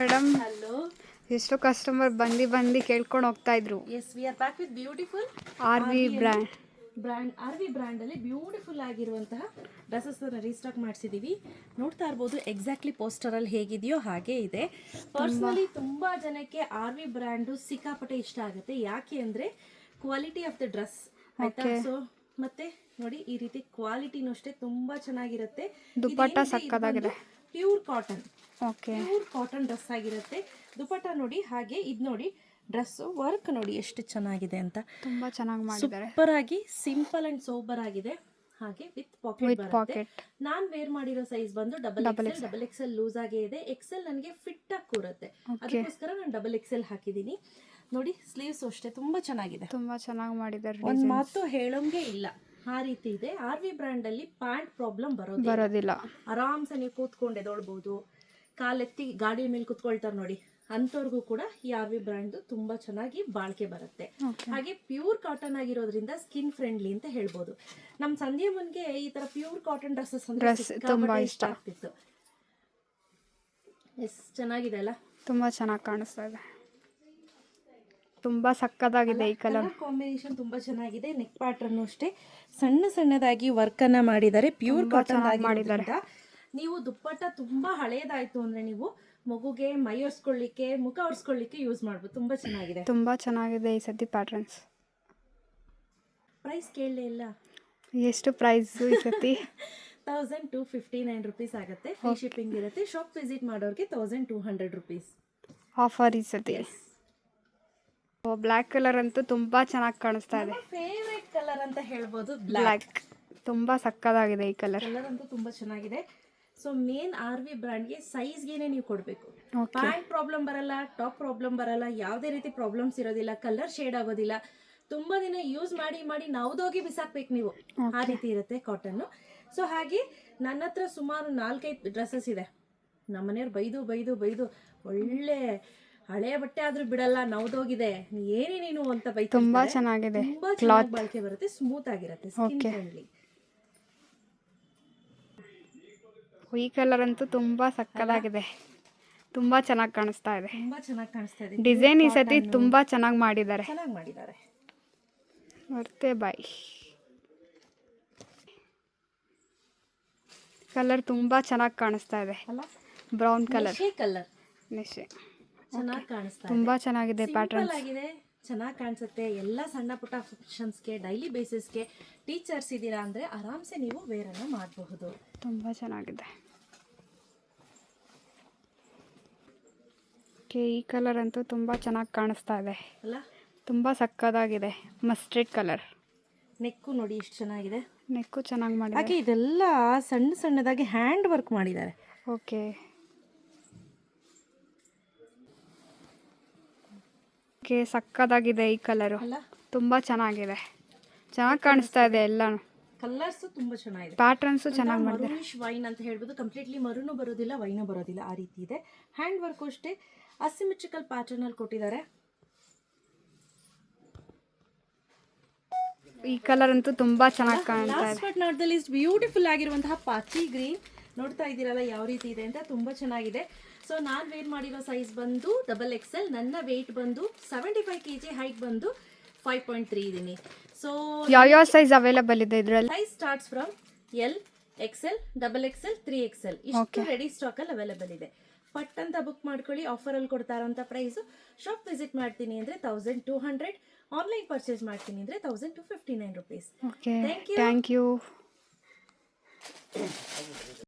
Madam? Hello? ಎಷ್ಟೋ customer ಬಂದು ಬಂದು ಕೇಳ್ಕೊಂಡು ಹೋಗ್ತಾ ಇದ್ರು. Yes we are back with beautiful R V brand brand R V ಬ್ರ್ಯಾಂಡಲ್ಲಿ beautiful ಆಗಿರುವಂತಹ ಡ್ರೆಸ್ಸಸ್ನ ರೀಸ್ಟಾಕ್ ಮಾಡಿಸಿದ್ದೀವಿ ನೋಡ್ತಾ ಇರ್ಬೋದು ಎಕ್ಸಾಕ್ಟ್ಲಿ ಪೋಸ್ಟರ್ ಅಲ್ಲಿ ಹೇಗಿದೆಯೋ ಹಾಗೆ ಇದೆ. ಪರ್ಸನಲಿ ತುಂಬಾ. ಜನಕ್ಕೆ ಆರ್ ವಿ ಬ್ರ್ಯಾಂಡು ಸಿಕ್ಕಾಪಟ್ಟೆ ಇಷ್ಟ ಆಗುತ್ತೆ. ಯಾಕೆ ಅಂದ್ರೆ ಕ್ವಾಲಿಟಿ ಆಫ್ ದ ಡ್ರೆಸ್ ಆಯ್ತಾ? ಸೊ ಮತ್ತೆ ನೋಡಿ ಈ ರೀತಿ ಕ್ವಾಲಿಟಿನೂ ಅಷ್ಟೇ ತುಂಬಾ ಚೆನ್ನಾಗಿರುತ್ತೆ. ದುಪ್ಪಟ್ಟ ಸಕ್ಕತ್ತಾಗಿದೆ. Pure cotton. Okay. Pure cotton dress ಆಗಿರುತ್ತೆ. ದುಪಟ್ಟ ನೋಡಿ ಹಾಗೆ ಇದು ನೋಡಿ ಡ್ರೆಸ್ ವರ್ಕ್ ನೋಡಿ ಎಷ್ಟು ಚೆನ್ನಾಗಿದೆ ಅಂತ. ತುಂಬಾ ಚೆನ್ನಾಗಿ ಮಾಡಿದ್ದಾರೆ. ಸೂಪರ್ ಆಗಿ ಸಿಂಪಲ್ ಅಂಡ್ ಸೋಬರ್ ಆಗಿದೆ. ಹಾಗೆ ವಿತ್ ಪಾಕೆಟ್ ಬರುತ್ತೆ. ನಾನ್ ವೇರ್ ಮಾಡಿರೋ ಸೈಜ್ ಬಂದು double L double XL loose ಆಗೇ ಇದೆ. ಎಕ್ಸೆಲ್ ನನಗೆ ಫಿಟ್ ಆಗಿ ಕೂರುತ್ತೆ. ಅದಕ್ಕೋಸ್ಕರ ನಾನು ಡಬಲ್ ಎಕ್ಸೆಲ್ ಹಾಕಿದ್ದೀನಿ ನೋಡಿ ಸ್ಲೀವ್ಸ್ ಅಷ್ಟೇ. ತುಂಬಾ ಚೆನ್ನಾಗಿದೆ. ತುಂಬಾ ಚೆನ್ನಾಗಿ ಮಾಡಿದ್ದಾರೆ ಒಂದ್ ಮಾತು ಹೇಳೋಂಗೆ ಇಲ್ಲ. ಆ ರೀತಿ ಇದೆ. ಆರ್ ವಿ ಬ್ರ್ಯಾಂಡ್ ಅಲ್ಲಿ ಪ್ಯಾಂಟ್ ಪ್ರಾಬ್ಲಮ್ ಬರೋದು ಬರೋದಿಲ್ಲ. ಆರಾಮ್ಸೆ ನೀವು ಕೂತ್ಕೊಂಡು ಎದೊಳ್ಬೋದು ಕಾಲೆತ್ತಿ ಗಾಡಿ ಮೇಲೆ ಕೂತ್ಕೊಳ್ತಾರೆ ನೋಡಿ. ಅಂಥವ್ರಿಗೂ ಕೂಡ ಈ ಆರ್ ವಿ ಬ್ರ್ಯಾಂಡ್ ತುಂಬಾ ಚೆನ್ನಾಗಿ ಬಾಳಿಕೆ ಬರುತ್ತೆ. ಹಾಗೆ ಪ್ಯೂರ್ ಕಾಟನ್ ಆಗಿರೋದ್ರಿಂದ ಸ್ಕಿನ್ ಫ್ರೆಂಡ್ಲಿ ಅಂತ ಹೇಳ್ಬೋದು. ನಮ್ಮ ಸಂಧ್ಯಾ ಮುನ್ಗೆ ಈ ತರ ಪ್ಯೂರ್ ಕಾಟನ್ ಡ್ರೆಸ್ಸಸ್ ಅಂದ್ರೆ ಇಷ್ಟ ಆಗ್ತಿತ್ತು. ಎಸ್ ಚೆನ್ನಾಗಿದೆ ಅಲ್ಲ? ತುಂಬಾ ಚೆನ್ನಾಗಿ ಕಾಣಿಸ್ತಾ ಇದೆ. ತುಂಬ ಸಕ್ಕದಾಗಿದೆ ಈ ಕಲರ್. ಕಾಂಬಿನೇಷನ್ ತುಂಬಾ ಚೆನ್ನಾಗಿದೆ. ನೆಕ್ ಪ್ಯಾಟರ್ನ್ ಅಷ್ಟೇ. ಸಣ್ಣ ಸಣ್ಣದಾಗಿ ವರ್ಕ್ ಅನ್ನ ಮಾಡಿದ್ದಾರೆ. ಪ್ಯೂರ್ ಕಾಟನ್ ಮಾಡಿದ್ದಾರೆ. ನೀವು ದುಪ್ಪಟ್ಟ ತುಂಬಾ ಹಳೇದಾಯ್ತು ಅಂದ್ರೆ ನೀವು ಮಗುಗೆ ಮೈ ಒರೆಸ್ಕೊಳ್ಳಿಕ್ಕೆ ಮುಖ ಒರೆಸ್ಕೊಳ್ಳಿಕ್ಕೆ ಯೂಸ್ ಮಾಡ್ಬೋದು. ತುಂಬಾ ಚೆನ್ನಾಗಿದೆ. ತುಂಬಾ ಚೆನ್ನಾಗಿದೆ ಈ ಸತಿ ಪ್ಯಾಟ್ರನ್ಸ್ ಪ್ರೈಸ್ ಕೇಳಲೇ ಇಲ್ಲ. ಎಷ್ಟು ಪ್ರೈಸ್ ಈ ಸತಿ thousand two fifty nine rupees ಆಗುತ್ತೆ ಫ್ರೀ ಶಿಪ್ಪಿಂಗ್ ಇರುತ್ತೆ. ಶಾಪ್ ವಿಸಿಟ್ ಮಾಡೋರಿಗೆ thousand two hundred rupees offer ಈ ಸತಿ ಬ್ಲ್ಯಾಕ್ ಕಲರ್ ಅಂತೂ ತುಂಬಾ ಚೆನ್ನಾಗಿ ಕಾಣಿಸ್ತಾ ಇದೆ. ಫೇವ್ರೆಟ್ ಕಲರ್ ಅಂತ ಹೇಳ್ಬೋದು ಬ್ಲ್ಯಾಕ್ ತುಂಬಾ ಸಕ್ಕದಾಗಿದೆ ಈ ಕಲರ್ ಕಲರ್ ಅಂತೂ ತುಂಬಾ ಚೆನ್ನಾಗಿದೆ. ಸೊ ಮೇನ್ ಆರ್ ವಿ ಬ್ರ್ಯಾಂಡ್ಗೆ ಸೈಜ್ಗೆನೆ ನೀವು ಕೊಡಬೇಕು. ಪ್ಯಾಂಟ್ ಪ್ರಾಬ್ಲಮ್ ಬರಲ್ಲ ಟಾಪ್ ಪ್ರಾಬ್ಲಮ್ ಬರಲ್ಲ ಯಾವುದೇ ರೀತಿ ಪ್ರಾಬ್ಲಮ್ಸ್ ಇರೋದಿಲ್ಲ ಕಲರ್ ಶೇಡ್ ಆಗೋದಿಲ್ಲ. ತುಂಬಾ ದಿನ ಯೂಸ್ ಮಾಡಿ ಮಾಡಿ ನಾವ್ದೋಗಿ ಬಿಸಾಕ್ಬೇಕು ನೀವು. ಆ ರೀತಿ ಇರುತ್ತೆ ಕಾಟನ್ ಸೊ ಹಾಗೆ ನನ್ನ ಹತ್ರ ಸುಮಾರು ನಾಲ್ಕೈದು ಡ್ರೆಸ್ಸಸ್ ಇದೆ. ನಮ್ಮ ಮನೆಯವ್ರು ಬೈದು ಬೈದು ಬೈದು ಒಳ್ಳೆ ಹಳೆ ಬಟ್ಟೆ ಆದ್ರೂ ಬಿಡಲ್ಲ ನವ್ದೋಗಿದೆ. ಏನೇ ನೀನು ಅಂತ ಬೈ ತುಂಬಾ ಚೆನ್ನಾಗಿದೆ. ತುಂಬಾ ಚೆನ್ನಾಗಿ ಬಾಳಿಕೆ ಬರುತ್ತೆ ಸ್ಮೂತ್ ಆಗಿರುತ್ತೆ ಸ್ಕಿನ್ ಫ್ರೆಂಡ್ಲಿ ಈ ಕಲರ್ ಅಂತೂ ತುಂಬಾ ಸಕ್ಕದಾಗಿದೆ. ತುಂಬಾ ಚೆನ್ನಾಗಿ ಕಾಣಿಸ್ತಾ ಇದೆ. ತುಂಬಾ ಚೆನ್ನಾಗಿ ಕಾಣಿಸ್ತಾ ಇದೆ. ಡಿಸೈನ್ ಈ ಸತಿ ತುಂಬಾ ಚೆನ್ನಾಗಿ ಮಾಡಿದ್ದಾರೆ. ಚೆನ್ನಾಗಿ ಮಾಡಿದ್ದಾರೆ. ಮತ್ತೆ ಬಾಯ್ ಕಲರ್ ತುಂಬಾ ಚೆನ್ನಾಗಿ ಕಾಣಿಸ್ತಾ ಇದೆ. ಬ್ರೌನ್ ಕಲರ್ ಕಲರ್ ನಿಶೆ. ಚೆನ್ನಾಗಿ ಕಾಣಿಸ್ತಾ ತುಂಬ ಚೆನ್ನಾಗಿದೆ ಪ್ಯಾಟರ್ನ್ ಆಗಿದೆ ಚೆನ್ನಾಗಿ ಕಾಣಿಸುತ್ತೆ. ಎಲ್ಲ ಸಣ್ಣ ಪುಟ್ಟ ಫಂಕ್ಷನ್ಸ್ಗೆ ಡೈಲಿ ಬೇಸಿಸ್ಗೆ ಟೀಚರ್ಸ್ ಇದ್ದೀರಾ ಅಂದರೆ ಆರಾಮ್ಸೆ ನೀವು ವೇರನ್ನು ಮಾಡಬಹುದು. ತುಂಬ ಚೆನ್ನಾಗಿದೆ. ಓಕೆ ಈ ಕಲರ್ ಅಂತೂ ತುಂಬ ಚೆನ್ನಾಗಿ ಕಾಣಿಸ್ತಾ ಇದೆ. ಅಲ್ಲ? ತುಂಬ ಸಕ್ಕದಾಗಿದೆ ಮಸ್ಟರ್ಡ್ ಕಲರ್ ನೆಕ್ಕು ನೋಡಿ ಎಷ್ಟು ಚೆನ್ನಾಗಿದೆ. ನೆಕ್ಕು ಚೆನ್ನಾಗಿ ಮಾಡಿದ್ದಾರೆ. ಹಾಗೆ ಇದೆಲ್ಲ ಸಣ್ಣ ಸಣ್ಣದಾಗಿ ಹ್ಯಾಂಡ್ ವರ್ಕ್ ಮಾಡಿದ್ದಾರೆ. ಓಕೆ ಓಕೆ ಸಕ್ಕದಾಗಿದೆ ಈ ಕಲರು. ತುಂಬಾ ಚೆನ್ನಾಗಿದೆ. ಚೆನ್ನಾಗಿ ಕಾಣಿಸ್ತಾ ಇದೆ ಎಲ್ಲಾನು. ಕಲರ್ಸ್ ತುಂಬಾ ಚೆನ್ನಾಗಿದೆ. ಪ್ಯಾಟರ್ನ್ಸ್ ಚೆನ್ನಾಗಿ ಮಾಡಿದ್ದಾರೆ ಮರೂನಿಶ್ ವೈನ್ ಅಂತ ಹೇಳ್ಬೋದು. ಕಂಪ್ಲೀಟ್ಲಿ ಮರುನು ಬರೋದಿಲ್ಲ ವೈನು ಬರೋದಿಲ್ಲ ಆ ರೀತಿ ಇದೆ. ಹ್ಯಾಂಡ್ ವರ್ಕು ಅಷ್ಟೇ. ಅಸಿಮೆಟ್ರಿಕಲ್ ಪ್ಯಾಟರ್ನ್ ಅಲ್ಲಿ ಕೊಟ್ಟಿದ್ದಾರೆ. ಈ ಕಲರ್ ಅಂತೂ ತುಂಬಾ ಚೆನ್ನಾಗಿ ಕಾಣ್ತಾ last but not the least beautiful ಆಗಿರುವಂತಹ ಪಾಚಿ ಗ್ರೀನ್ ನೋಡ್ತಾ ಇದ್ದೀರಲ್ಲ ಯಾವ ರೀತಿ ಇದೆ ಅಂತ? ತುಂಬಾ ಚೆನ್ನಾಗಿದೆ. ಸೊ ನಾನು ವೇರ್ ಮಾಡಿರೋ ಸೈಜ್ ಬಂದು ಡಬಲ್ ಎಕ್ಸೆಲ್ ನನ್ನ ವೆಯ್ಟ್ ಬಂದು seventy five K G height ಬಂದು ಫೈವ್ ಪಾಯಿಂಟ್ ತ್ರೀ ಇದ್ದೀನಿ ಸೊ ಯಾವ್ಯಾವ ಸೈಜ್ ಅವೈಲಬಲ್ ಇದೆ ಇದರಲ್ಲಿ? Size starts from L XL double XL three XL ಇಷ್ಟು ರೆಡಿ ಸ್ಟಾಕ್ ಅಲ್ಲಿ ಅವೈಲೇಬಲ್ ಇದೆ. ಪಟ್ ಅಂತ ಬುಕ್ ಮಾಡ್ಕೊಳ್ಳಿ ಆಫರ್ ಅಲ್ಲಿ ಕೊಡ್ತಾ ಇರೋಂಥ ಪ್ರೈಸ್ ಶಾಪ್ ವಿಸಿಟ್ ಮಾಡ್ತೀನಿ ಅಂದ್ರೆ thousand two hundred online purchase ಮಾಡ್ತೀನಿ ಅಂದ್ರೆ thousand two fifty nine rupees okay Thank you. Thank you